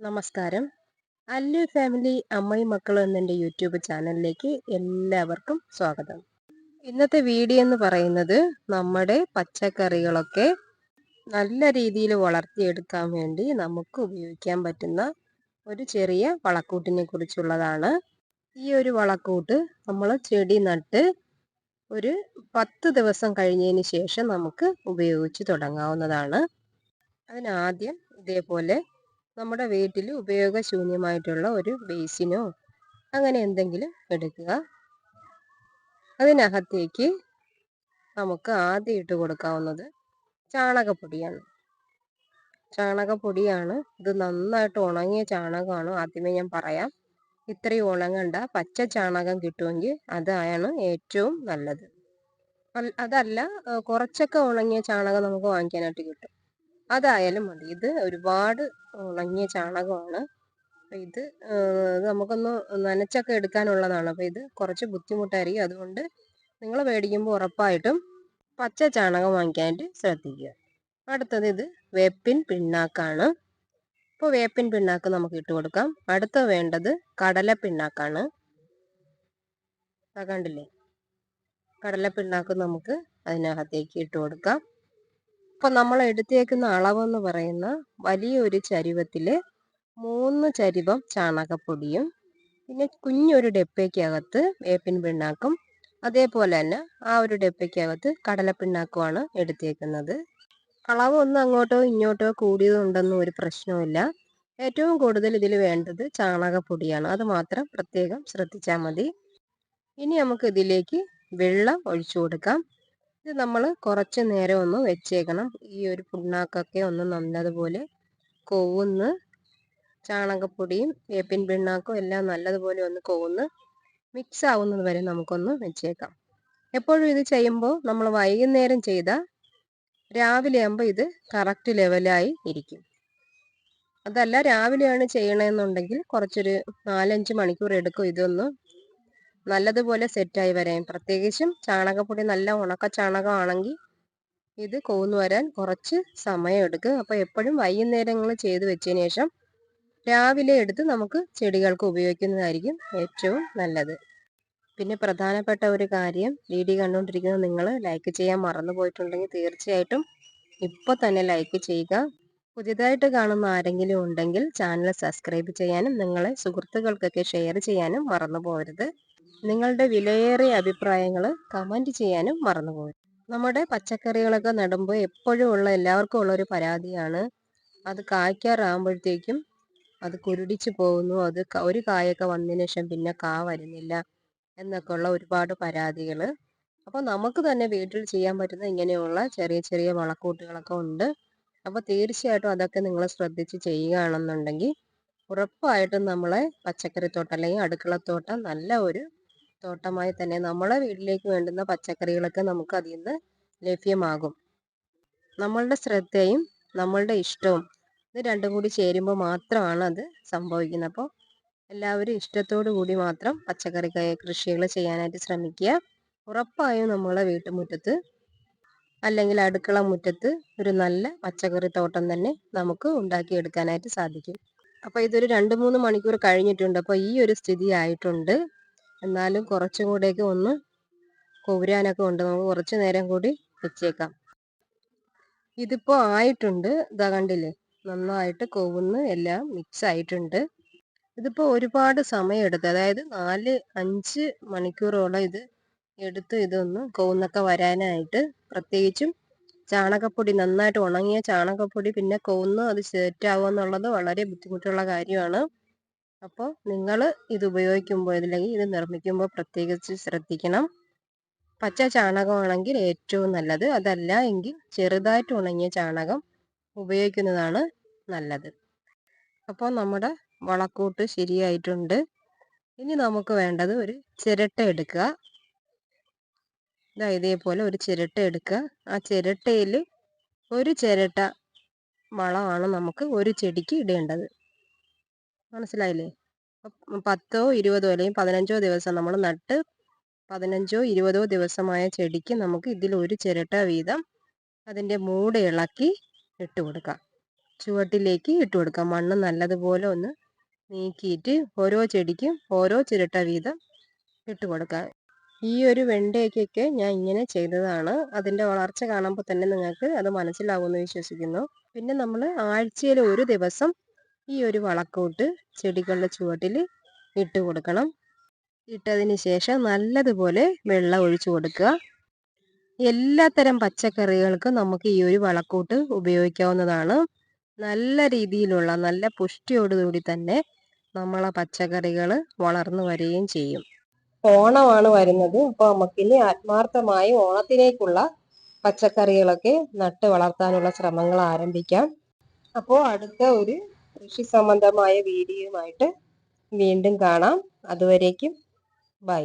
നമസ്കാരം. അല്ലു ഫാമിലി അമ്മയും മക്കളും എന്നെന്റെ യൂട്യൂബ് ചാനലിലേക്ക് എല്ലാവർക്കും സ്വാഗതം. ഇന്നത്തെ വീഡിയോ എന്ന് പറയുന്നത് നമ്മുടെ പച്ചക്കറികളൊക്കെ നല്ല രീതിയിൽ വളർത്തിയെടുക്കാൻ വേണ്ടി നമുക്ക് ഉപയോഗിക്കാൻ പറ്റുന്ന ഒരു ചെറിയ വളക്കൂട്ടിനെ കുറിച്ചുള്ളതാണ്. ഈ ഒരു വളക്കൂട്ട് നമ്മൾ ചെടി നട്ട് ഒരു പത്ത് ദിവസം കഴിഞ്ഞതിന് ശേഷം നമുക്ക് ഉപയോഗിച്ച് തുടങ്ങാവുന്നതാണ്. അതിനാദ്യം ഇതേപോലെ നമ്മുടെ വീട്ടിൽ ഉപയോഗശൂന്യമായിട്ടുള്ള ഒരു ബേസിനോ അങ്ങനെ എന്തെങ്കിലും എടുക്കുക. അതിനകത്തേക്ക് നമുക്ക് ആദ്യം ഇട്ട് കൊടുക്കാവുന്നത് ചാണകപ്പൊടിയാണ്. ചാണകപ്പൊടിയാണ്. ഇത് നന്നായിട്ട് ഉണങ്ങിയ ചാണകമാണ്. ആദ്യമേ ഞാൻ പറയാം. ഇത്രയും ഉണങ്ങണ്ട. പച്ച ചാണകം കിട്ടുമെങ്കിൽ അതാണ് ഏറ്റവും നല്ലത്. അതല്ല കുറച്ചൊക്കെ ഉണങ്ങിയ ചാണകം നമുക്ക് വാങ്ങിക്കാനായിട്ട് കിട്ടും. അതായാലും മതി. ഇത് ഒരുപാട് ഉണങ്ങിയ ചാണകമാണ്. ഇത് നമുക്കൊന്ന് നനച്ചൊക്കെ എടുക്കാനുള്ളതാണ്. അപ്പോൾ ഇത് കുറച്ച് ബുദ്ധിമുട്ടായിരിക്കും. അതുകൊണ്ട് നിങ്ങൾ മേടിക്കുമ്പോൾ ഉറപ്പായിട്ടും പച്ച ചാണകം വാങ്ങിക്കാനായിട്ട് ശ്രദ്ധിക്കുക. അടുത്തത് ഇത് വേപ്പിൻ പിണ്ണാക്കാണ്. ഇപ്പോൾ വേപ്പിൻ പിണ്ണാക്ക് നമുക്ക് ഇട്ട് കൊടുക്കാം. അടുത്ത വേണ്ടത് കടല പിണ്ണാക്കാണ്. കണ്ടില്ലേ? കടല പിണ്ണാക്ക് നമുക്ക് അതിനകത്തേക്ക് ഇട്ട് കൊടുക്കാം. അപ്പൊ നമ്മൾ എടുത്തേക്കുന്ന അളവെന്ന് പറയുന്ന വലിയൊരു ചരുവത്തിൽ മൂന്ന് ചരുവം ചാണകപ്പൊടിയും പിന്നെ കുഞ്ഞൊരു ഡെപ്പയ്ക്കകത്ത് വേപ്പിൻ പിണ്ണാക്കും അതേപോലെ തന്നെ ആ ഒരു ഡെപ്പയ്ക്കകത്ത് കടലപ്പിണ്ണാക്കുമാണ് എടുത്തേക്കുന്നത്. അളവ് ഒന്ന് അങ്ങോട്ടോ ഇങ്ങോട്ടോ കൂടിയതുണ്ടെന്നും ഒരു പ്രശ്നവുമില്ല. ഏറ്റവും കൂടുതൽ ഇതിൽ വേണ്ടത് ചാണകപ്പൊടിയാണ്. അത് മാത്രം പ്രത്യേകം ശ്രദ്ധിച്ചാൽ മതി. ഇനി നമുക്ക് ഇതിലേക്ക് വെള്ളം ഒഴിച്ചു കൊടുക്കാം. ഇത് നമ്മൾ കുറച്ച് നേരം ഒന്ന് വെച്ചേക്കണം. ഈ ഒരു പുണ്ണാക്കൊക്കെ ഒന്ന് നല്ലതുപോലെ കൊവുന്ന് ചാണകപ്പൊടിയും വേപ്പിൻ പിണ്ണാക്കും എല്ലാം നല്ലതുപോലെ ഒന്ന് കൊവുന്ന് മിക്സ് ആവുന്നത് വരെ നമുക്കൊന്ന് വെച്ചേക്കാം. എപ്പോഴും ഇത് ചെയ്യുമ്പോൾ നമ്മൾ വൈകുന്നേരം ചെയ്താൽ രാവിലെ ആകുമ്പോൾ ഇത് കറക്റ്റ് ലെവലായി ഇരിക്കും. അതല്ല രാവിലെയാണ് ചെയ്യണമെന്നുണ്ടെങ്കിൽ കുറച്ചൊരു നാലഞ്ച് മണിക്കൂർ എടുക്കും ഇതൊന്ന് നല്ലതുപോലെ സെറ്റായി വരാൻ. പ്രത്യേകിച്ചും ചാണകപ്പൊടി നല്ല ഉണക്ക ചാണകമാണെങ്കിൽ ഇത് കോന്നു വരാൻ കുറച്ച് സമയം എടുക്കുക അപ്പോൾ എപ്പോഴും വൈകുന്നേരങ്ങൾ ചെയ്ത് വെച്ചതിന് ശേഷം രാവിലെ എടുത്ത് നമുക്ക് ചെടികൾക്ക് ഉപയോഗിക്കുന്നതായിരിക്കും ഏറ്റവും നല്ലത്. പിന്നെ പ്രധാനപ്പെട്ട ഒരു കാര്യം വീഡിയോ കണ്ടുകൊണ്ടിരിക്കുന്നത് നിങ്ങൾ ലൈക്ക് ചെയ്യാൻ മറന്നു പോയിട്ടുണ്ടെങ്കിൽ തീർച്ചയായിട്ടും ഇപ്പോൾ തന്നെ ലൈക്ക് ചെയ്യുക. പുതിയതായിട്ട് കാണുന്ന ആരെങ്കിലും ഉണ്ടെങ്കിൽ ചാനൽ സബ്സ്ക്രൈബ് ചെയ്യാനും നിങ്ങളെ സുഹൃത്തുക്കൾക്കൊക്കെ ഷെയർ ചെയ്യാനും മറന്നു പോകരുത്. നിങ്ങളുടെ വിലയേറിയ അഭിപ്രായങ്ങൾ കമന്റ് ചെയ്യാനും മറന്നുപോയി നമ്മുടെ പച്ചക്കറികളൊക്കെ നടുമ്പോൾ എപ്പോഴും ഉള്ള എല്ലാവർക്കും ഉള്ളൊരു പരാതിയാണ്. അത് കായ്ക്കാറാകുമ്പോഴത്തേക്കും അത് കുരുടിച്ച് പോകുന്നു. അത് ഒരു കായൊക്കെ വന്നതിന് ശേഷം പിന്നെ കാ വരുന്നില്ല എന്നൊക്കെ ഉള്ള ഒരുപാട് പരാതികൾ അപ്പോൾ നമുക്ക് തന്നെ വീട്ടിൽ ചെയ്യാൻ പറ്റുന്ന ഇങ്ങനെയുള്ള ചെറിയ ചെറിയ വളക്കൂട്ടുകളൊക്കെ ഉണ്ട്. അപ്പോൾ തീർച്ചയായിട്ടും അതൊക്കെ നിങ്ങൾ ശ്രദ്ധിച്ച് ചെയ്യുകയാണെന്നുണ്ടെങ്കിൽ ഉറപ്പായിട്ടും നമ്മളെ പച്ചക്കറിത്തോട്ടം അല്ലെങ്കിൽ അടുക്കളത്തോട്ടം നല്ല ഒരു തോട്ടമായി തന്നെ നമ്മളെ വീട്ടിലേക്ക് വേണ്ടുന്ന പച്ചക്കറികളൊക്കെ നമുക്ക് അതിൽ നിന്ന് ലഭ്യമാകും. നമ്മളുടെ ശ്രദ്ധയും നമ്മളുടെ ഇഷ്ടവും ഇത് രണ്ടും കൂടി ചേരുമ്പോൾ മാത്രമാണ് അത് സംഭവിക്കുന്നത്. അപ്പോൾ എല്ലാവരും ഇഷ്ടത്തോടു കൂടി മാത്രം പച്ചക്കറി കൃഷികൾ ചെയ്യാനായിട്ട് ശ്രമിക്കുക. ഉറപ്പായും നമ്മളെ വീട്ടുമുറ്റത്ത് അല്ലെങ്കിൽ അടുക്കള മുറ്റത്ത് ഒരു നല്ല പച്ചക്കറി തോട്ടം തന്നെ നമുക്ക് ഉണ്ടാക്കിയെടുക്കാനായിട്ട് സാധിക്കും. അപ്പോൾ ഇതൊരു രണ്ട് മൂന്ന് മണിക്കൂർ കഴിഞ്ഞിട്ടുണ്ട്. അപ്പോൾ ഈ ഒരു സ്ഥിതി ആയിട്ടുണ്ട്. എന്നാലും കുറച്ചും കൂടെയൊക്കെ ഒന്ന് കൊവരാനൊക്കെ ഉണ്ട്. നമുക്ക് കുറച്ച് നേരം കൂടി വെച്ചേക്കാം. ഇതിപ്പോൾ ആയിട്ടുണ്ട്. ഇതാ കണ്ടില്ലേ? നന്നായിട്ട് കൊവുന്ന്. എല്ലാം മിക്സ് ആയിട്ടുണ്ട്. ഇതിപ്പോൾ ഒരുപാട് സമയം എടുത്ത്. അതായത് നാല് അഞ്ച് മണിക്കൂറോളം ഇത് എടുത്ത് ഇതൊന്ന് കൊവുന്നൊക്കെ വരാനായിട്ട് പ്രത്യേകിച്ചും ചാണകപ്പൊടി നന്നായിട്ട് ഉണങ്ങിയ ചാണകപ്പൊടി പിന്നെ കൊവുന്ന് അത് സെറ്റ് ആവുക എന്നുള്ളത് വളരെ ബുദ്ധിമുട്ടുള്ള കാര്യമാണ്. അപ്പോൾ നിങ്ങൾ ഇത് ഉപയോഗിക്കുമ്പോൾ അല്ലെങ്കിൽ ഇത് നിർമ്മിക്കുമ്പോൾ പ്രത്യേകിച്ച് ശ്രദ്ധിക്കണം. പച്ച ചാണകമാണെങ്കിൽ ഏറ്റവും നല്ലത്. അതല്ല എങ്കിൽ ചെറുതായിട്ട് ഉണങ്ങിയ ചാണകം ഉപയോഗിക്കുന്നതാണ് നല്ലത്. അപ്പോൾ നമ്മുടെ വളക്കൂട്ട് ശരിയായിട്ടുണ്ട്. ഇനി നമുക്ക് വേണ്ടത് ഒരു ചിരട്ട എടുക്കുക. ഇതാ ഇതേപോലെ ഒരു ചിരട്ട എടുക്കുക. ആ ചിരട്ടയിൽ ഒരു ചിരട്ട വളമാണ് നമുക്ക് ഒരു ചെടിക്ക് ഇടേണ്ടത്. മനസ്സിലായില്ലേ? പത്തോ ഇരുപതോ അല്ലെങ്കിൽ പതിനഞ്ചോ ദിവസം നമ്മൾ നട്ട് പതിനഞ്ചോ ഇരുപതോ ദിവസമായ ചെടിക്ക് നമുക്ക് ഇതിൽ ഒരു ചിരട്ട വീതം അതിന്റെ മൂട് ഇളക്കി ഇട്ട് കൊടുക്കാം. ചുവട്ടിലേക്ക് ഇട്ട് കൊടുക്കാം. മണ്ണ് നല്ലതുപോലെ ഒന്ന് നീക്കിയിട്ട് ഓരോ ചെടിക്കും ഓരോ ചിരട്ട വീതം ഇട്ട് കൊടുക്കാം. ഈ ഒരു വെണ്ടയ്ക്കൊക്കെ ഞാൻ ഇങ്ങനെ ചെയ്തതാണ്. അതിന്റെ വളർച്ച കാണുമ്പോൾ തന്നെ നിങ്ങൾക്ക് അത് മനസ്സിലാവുമെന്ന് വിശ്വസിക്കുന്നു. പിന്നെ നമ്മൾ ആഴ്ചയിൽ ഒരു ദിവസം ഈ ഒരു വളക്കൂട്ട് ചെടികളുടെ ചുവട്ടിൽ ഇട്ട് കൊടുക്കണം. ഇട്ടതിന് ശേഷം നല്ലതുപോലെ വെള്ളം ഒഴിച്ചു കൊടുക്കുക. എല്ലാത്തരം പച്ചക്കറികൾക്കും നമുക്ക് ഈ ഒരു വളക്കൂട്ട് ഉപയോഗിക്കാവുന്നതാണ്. നല്ല രീതിയിലുള്ള നല്ല പുഷ്ടിയോടുകൂടി തന്നെ നമ്മളെ പച്ചക്കറികൾ വളർന്നു വരികയും ചെയ്യും. ഓണമാണ് വരുന്നത്. അപ്പോൾ നമുക്കിനി ആത്മാർത്ഥമായി ഓണത്തിലേക്കുള്ള പച്ചക്കറികളൊക്കെ നട്ട് വളർത്താനുള്ള ശ്രമങ്ങൾ ആരംഭിക്കാം. അപ്പോൾ അടുത്ത ഒരു കൃഷി സംബന്ധമായ വീഡിയോയുമായിട്ട് വീണ്ടും കാണാം. അതുവരേക്കും ബൈ.